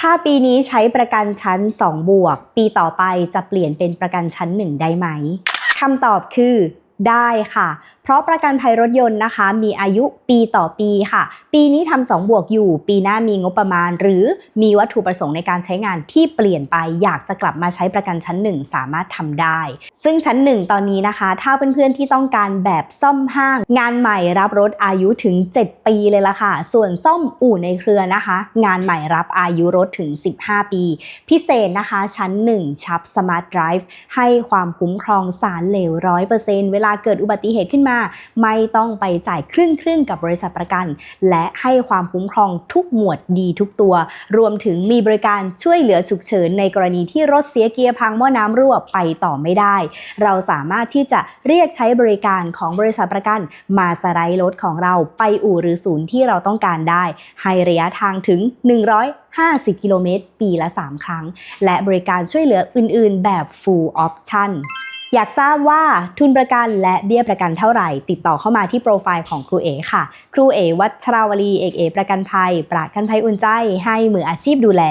ถ้าปีนี้ใช้ประกันชั้น 2 บวก ปีต่อไปจะเปลี่ยนเป็นประกันชั้น 1 ได้ไหมคำตอบคือ ได้ค่ะ เพราะประกันภัยรถยนต์นะคะ มีอายุปีต่อปีค่ะ ปีนี้ทำ2บวกอยู่ ปีหน้ามีงบประมาณ หรือมีวัตถุประสงค์ในการใช้งานที่เปลี่ยนไป อยากจะกลับมาใช้ประกันชั้น 1 สามารถทำได้ ซึ่งชั้น 1 ตอนนี้นะคะ ถ้าเพื่อนๆที่ต้องการแบบซ่อมห้าง งานใหม่รับรถอายุถึง 7 ปีเลยละค่ะ ส่วนซ่อมอู่ในเครือนะคะ งานใหม่รับอายุรถถึง 15 ปี พิเศษนะคะชั้น 1 ชับ Smart Drive ให้ความคุ้มครองสารเหลว100%เวลาเกิดอุบัติเหตุขึ้นมา ไม่ต้องไปจ่ายครึ่งครึ่งๆกับบริษัทประกัน และให้ความคุ้มครองทุกหมวดดีทุกตัว รวมถึงมีบริการช่วยเหลือฉุกเฉินในกรณีที่รถเสียเกียร์พังหม้อน้ำรั่วไปต่อไม่ได้ เราสามารถที่จะเรียกใช้บริการของบริษัทประกัน มาสไลด์รถของเราไปอู่หรือศูนย์ที่เราต้องการได้ ให้ระยะทางถึง150 กิโลเมตร ปีละ 3 ครั้ง และบริการช่วยเหลืออื่น ๆ แบบ full option อยากทราบว่าทุนประกันและเบี้ยประกันเท่าไหร่ ติดต่อเข้ามาที่โปรไฟล์ของครูเอค่ะ ครูเอวัชราวลีเอกเอประกันภัย ประกันภัยอุ่นใจให้มืออาชีพดูแล